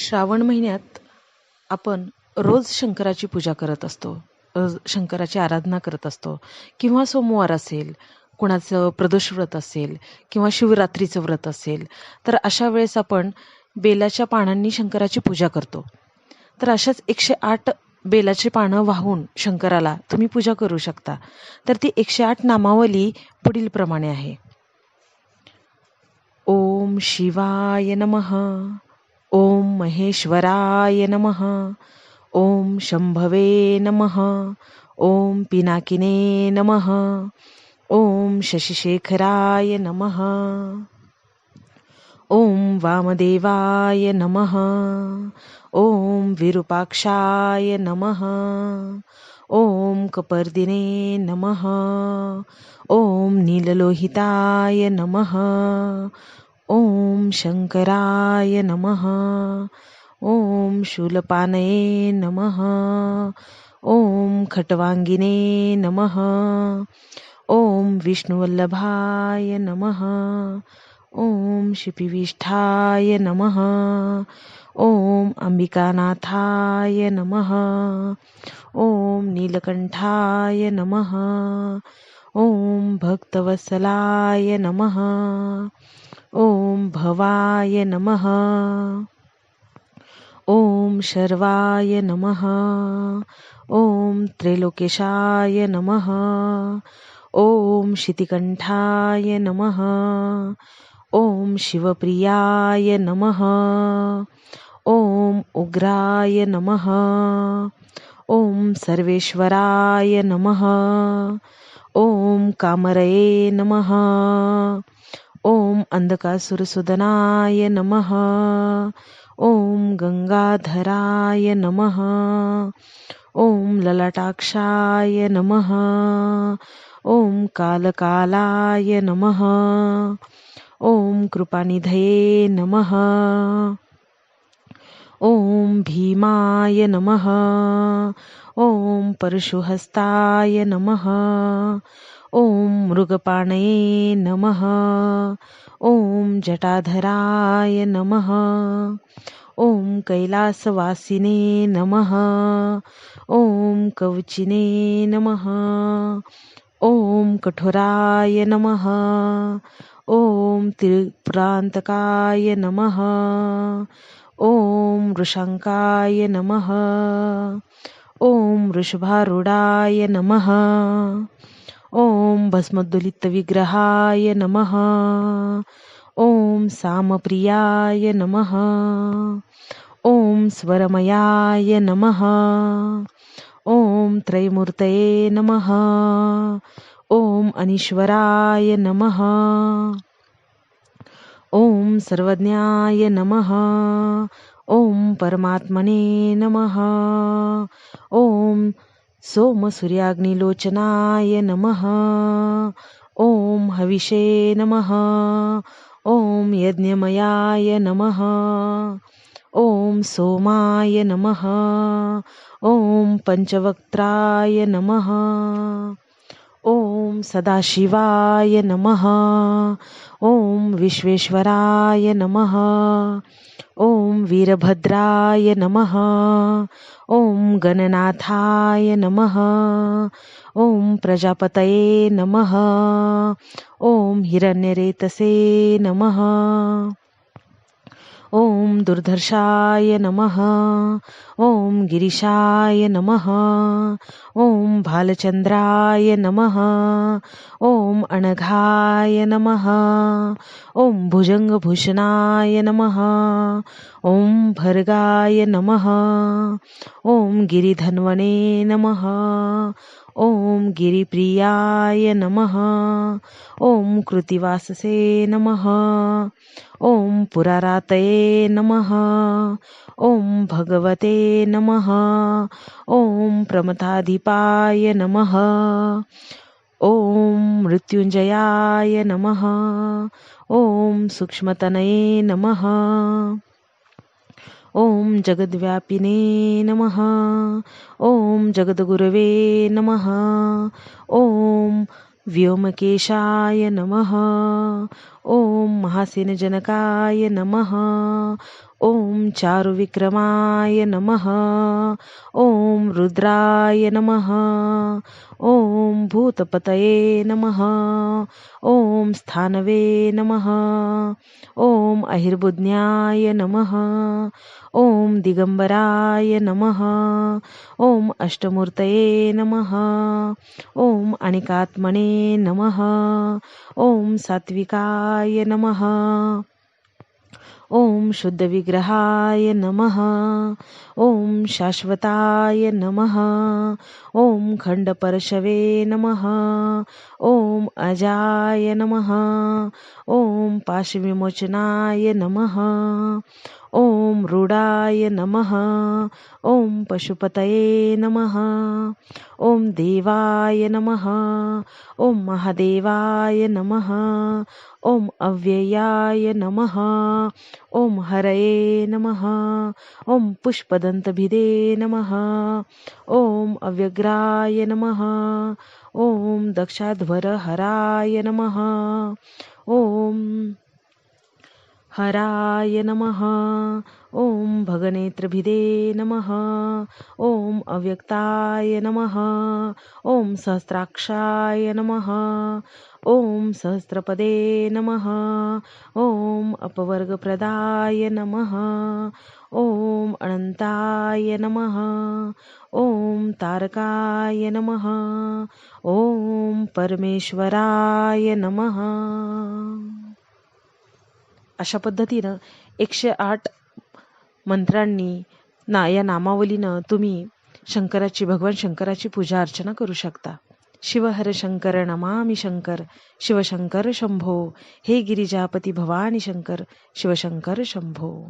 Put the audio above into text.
श्रावण महिन्यात आपण रोज शंकराची पूजा करत असतो रोज शंकराची आराधना करत असतो. किंवा सोमवार असेल कुणाचं प्रदोष व्रत असेल किंवा शिवरात्रीचं व्रत असेल तर अशा वेळेस आपण बेलाच्या पानांनी शंकराची पूजा करतो. तर अशाच एकशे आठ बेलाची पानं वाहून शंकराला तुम्ही पूजा करू शकता. तर ती एकशे आठ नामावली पुढील प्रमाणे आहे. ओम शिवाय नमः. ओम महेश्वराय नमः। ओम शंभवे नमः। ओम पिनाकिने नमः। ओम शशिशेखराय नमः। ओम वामदेवाय नमः। ओम विरूपाक्षाय नमः। ओम कपर्दिने नमः। ओम नीललोहिताय नमः। ओम शंकराय नमः। ओम शूलपानये नमः। ओम खटवांगिने नमः। ओम विष्णुवल्लभाय नमः। ओम शिपिविष्ठाय नमः। ओम अंबिकानाथाय नमः। ओम नीलकंठाय नमः। ओम भक्तवत्सलाय नमः। ओम भवाय नमः। ओम शर्वाय नमः। ओम त्रैलोकेशाय नमः। ओम शितिकंठाय नमः। ओम शिवप्रियाय नमः। ओम उग्राय नमः। ओम सर्वेश्वराय नमः। ओम कामरये नमः। ओम अंधकासुरसुदनाय नमः। ओम गंगाधराय नमः। ओम ललाटाक्षाय नमः। ओम कालकालाय नमः। ओम कृपानिधये नमः। ओम भीमाय नमः। ओम परशुहस्ताय नमः। ओम मृगपाणये नमः। ओम जटाधराय नमः। ओम कैलासवासिने नमः। ओम कवचिने नमः। ओम कठोराय नमः। ओम त्रिपुरांतकाय नमः। ओम वृषांकाय नमः। ओम वृषभारूढाय नमः। ओम भस्मोद्दोलितविग्रहाय नमः। ओम सामप्रियाय नमः। ओम स्वरमयाय नमः। ओम त्रैमूर्तये नमः। ओम अनीश्वराय नमः। ओम सर्वज्ञाय नमः। ओम परमात्मने नमः। ओम सोमसूर्याग्निलोचनाय नमः। ओम हविषे नमः। ओम यज्ञमयाय नमः। ओम सोमाय नमः। ओम पंचवक्त्राय नमः ओम सदाशिवाय नमः। ओम विश्वेश्वराय नमः। ओम वीरभद्राय नमः। ओम गणनाथाय नमः। ओम प्रजापतये नमः। ओम हिरण्यरेतसे नमः। ओम दुर्धर्षाय नमः। ओम गिरीशाय नमः। ओम भालचंद्राय नमः। ओम अनघाय नमः। ओम भुजंगभूषणाय नमः। ओम भर्गाय नमः। ओम गिरिधन्वने नमः। ओम गिरिप्रियाय नमः। ओम कृतिवाससे नमः। ओम पुरारातये नमः। ओम भगवते नमः। ओम प्रमथाधिपाय नमः। ओम मृत्युंजयाय नमः। ओम सूक्ष्मतनये नमः। ओम जगद्व्यापिने नमः। ओम जगद्गुरवे नमः। ओम व्योमकेशाय नमः। ॐ महासेनजनकाय नमः। ॐ चारुविक्रमाय नमः। ॐ रुद्राय नमः। ॐ भूतपतये नमः। ॐ स्थानवे नमः। ॐ अहिर्बुज्ञाय नमः। ॐ दिगंबराय नमः। ॐ अष्टमूर्तये नमः। ॐ अणिकात्मने नमः। ॐ सात्विकाय नमः। ॐ शुद्धविग्रहाय नमः। ॐ शाश्वताय नमः। ॐ खण्डपरशवे नमः। ॐ अजाय नमः। ॐ पाशविमोचनाय नमः। ॐ रूढाय नमः। ॐ पशुपतये नमः। ॐ देवाय नमः। ॐ महादेवाय नमः। ॐ अव्ययाय नमः। ॐ हरये नमः। ॐ पुष्पदन्तभिदे नमः। ॐ अव्यग्राय नमः। ॐ दक्षाध्वरहराय नमः। ॐ हराय नमः। ॐ भगनेत्रभिदे नमः। ॐ अव्यक्ताय नमः। ॐ सहस्राक्षाय नमः। ॐ सहस्रपदे नमः। ॐ अपवर्गप्रदाय नमः। ॐ अनन्ताय नमः। ॐ तारकाय नमः। ॐ परमेश्वराय नमः अशा पद्धतीनं एकशे आठ मंत्रांनी ना या नामावलीनं तुम्ही शंकराची भगवान शंकराची पूजा अर्चना करू शकता. शिवहर शंकर नमामि शंकर शिवशंकर शंभो. हे गिरिजापती भवानी शंकर शिवशंकर शंभो.